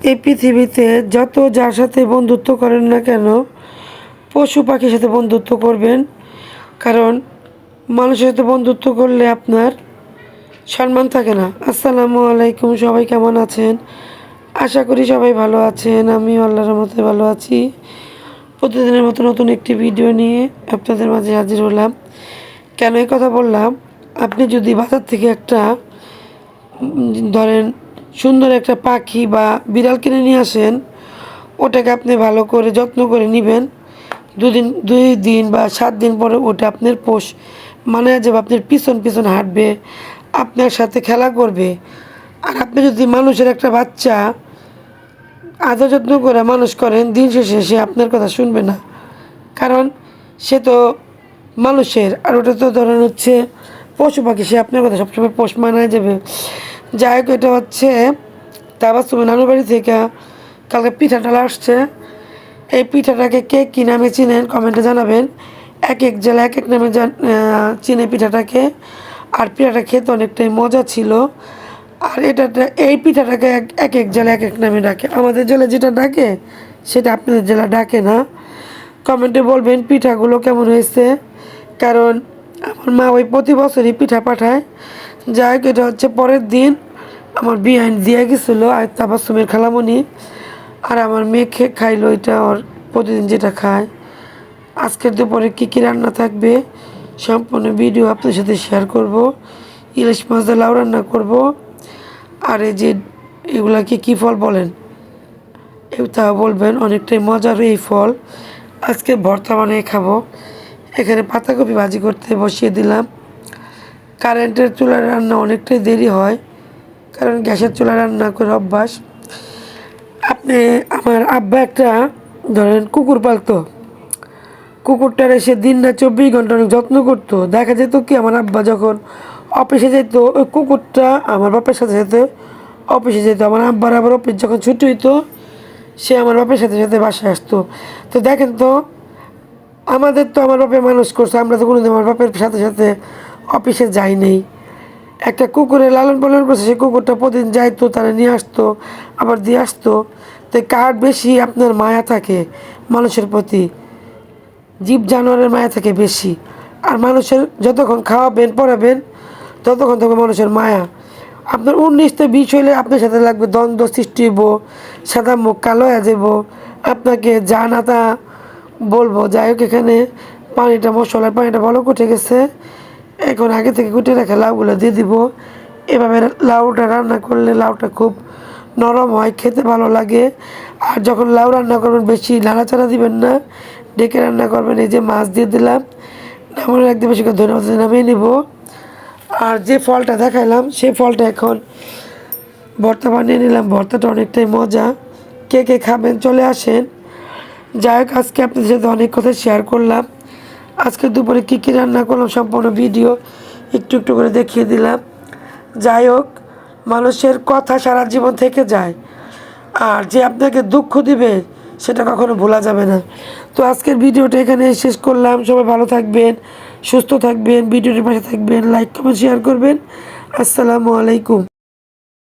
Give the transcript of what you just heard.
এই পৃথিবীতে যত যার সাথে বন্ধুত্ব করেন না কেন, পশু পাখির সাথে বন্ধুত্ব করবেন। কারণ মানুষের সাথে বন্ধুত্ব করলে আপনার সম্মান থাকে না। আসসালামু আলাইকুম, সবাই কেমন আছেন? আশা করি সবাই ভালো আছেন। আমি আল্লাহর মতে ভালো আছি। প্রতিদিনের মতো নতুন একটি ভিডিও নিয়ে আপনাদের মাঝে হাজির হলাম। কেন এই কথা বললাম? আপনি যদি বাজার থেকে একটা ধরেন সুন্দর একটা পাখি বা বিড়াল কিনে নিয়ে আসেন, ওটাকে আপনি ভালো করে যত্ন করে নেবেন। দুদিন, দুই দিন বা সাত দিন পরে ওটা আপনার পোষ মানে যাবে, আপনার পিছন পিছন হাঁটবে, আপনার সাথে খেলা করবে। আর আপনি যদি মানুষের একটা বাচ্চা আদর যত্ন করে মানুষ করেন, দিন শেষে সে আপনার কথা শুনবে না। কারণ সে তো মানুষের, আর ওটা তো ধরেন হচ্ছে পশু পাখি, সে আপনার কথা সবসময় পোষ মানায় যাবে। যাই হোক, এটা হচ্ছে তারপর তুমি নানুর বাড়ি থেকে কালকে পিঠাটা আসছে। এই পিঠাটাকে কে কী নামে চিনেন কমেন্টে জানাবেন। এক এক জেলা এক এক নামে চিনে পিঠাটাকে। আর পিঠাটা খেতে অনেকটাই মজা ছিল। আর এটা এই পিঠাটাকে এক এক জেলা এক এক নামে ডাকে। আমাদের জেলা যেটা ডাকে, সেটা আপনাদের জেলা ডাকে না। কমেন্টে বলবেন পিঠাগুলো কেমন হয়েছে। কারণ আমার মা ওই প্রতি বছরই পিঠা পাঠায়। যাই এটা হচ্ছে পরের দিন। আমার বিহাইন দিয়ে গেছিল, আর তাবাসুমের খালামণি। আর আমার মেয়ে খেয়ে খাইলো, এটা ওর প্রতিদিন যেটা খায়। আজকের দুপুরে কী কী রান্না থাকবে, সম্পূর্ণ ভিডিও আপনার সাথে শেয়ার করব। ইলিশ মাছ লাউ রান্না করব। আর এই যে এগুলাকে কী ফল বলেন? এ তাও বলবেন, অনেকটাই মজার এই ফল। আজকে ভর্তা বানিয়ে খাব। এখানে পাতাকপি ভাজি করতে বসিয়ে দিলাম। কারেন্টের চুলার রান্না অনেকটাই দেরি হয়, কারণ গ্যাসের চুলা রান্না করে অভ্যাস। আপনি, আমার আব্বা একটা, ধরেন কুকুর পালতো। কুকুরটার এসে দিন না চব্বিশ ঘণ্টা অনেক যত্ন করতো। দেখা যেত কি, আমার আব্বা যখন অফিসে যেত, ওই কুকুরটা আমার বাপের সাথে সাথে অফিসে যেত। আমার আব্বার আবার অফিস যখন ছুটি হইতো, সে আমার বাপের সাথে সাথে বাসায় আসতো। তো দেখেন তো আমাদের তো আমার বাপে মানুষ করছে, আমরা তো কোনোদিন আমার বাপের সাথে সাথে অফিসে যাই নেই। একটা কুকুরের লালন পালন করছে সেই কুকুরটা প্রতিদিন যাইতো, তারা নিয়ে আসতো, আবার দিয়ে আসতো। তো কার বেশি আপনার মায়া থাকে? মানুষের প্রতি জীব জানোয়ারের মায়া থাকে বেশি। আর মানুষের যতক্ষণ খাওয়াবেন, পড়াবেন, ততক্ষণ থাকবে মানুষের মায়া। আপনার উনিশতে বিষ হইলে আপনার সাথে লাগবে দ্বন্দ্ব সৃষ্টি হইব, সাদা মুখ কালো হয়ে যাব আপনাকে যা না তা বলব যাই হোক এখানে পানিটা মশলার পানিটা ভালো কুটে গেছে। এখন আগে থেকে কুটে রাখা লাউগুলো দিয়ে দিব। এভাবে লাউটা রান্না করলে লাউটা খুব নরম হয়, খেতে ভালো লাগে। আর যখন লাউ রান্না করবেন, বেশি নাড়াচাড়া দিবেন না। ডেকে রান্না করবেন, এই যে মাছ দিয়ে দিলাম। নামানোর একদম বেশি করে ধন্যবাদ নামিয়ে নিব। আর যে ফলটা দেখালাম সেই ফলটা এখন ভর্তা বানিয়ে নিলাম। ভর্তাটা অনেকটাই মজা। কে কে খাবেন, চলে আসেন। যাই হোক, আজকে আপনাদের সাথে অনেক কথা শেয়ার করলাম। আজকে দুপুরে কী কী রান্না করলাম সম্পূর্ণ ভিডিও একটু একটু করে দেখিয়ে দিলাম। যাই হোক, মানুষের কথা সারা জীবন থেকে যায়। আর যে আপনাকে দুঃখ দিবে, সেটা কখনো ভোলা যাবে না। তো আজকের ভিডিওটা এখানে শেষ করলাম। সবাই ভালো থাকবেন, সুস্থ থাকবেন ভিডিওটির পাশে থাকবেন লাইক কমেন্ট শেয়ার করবেন। আসসালামু আলাইকুম।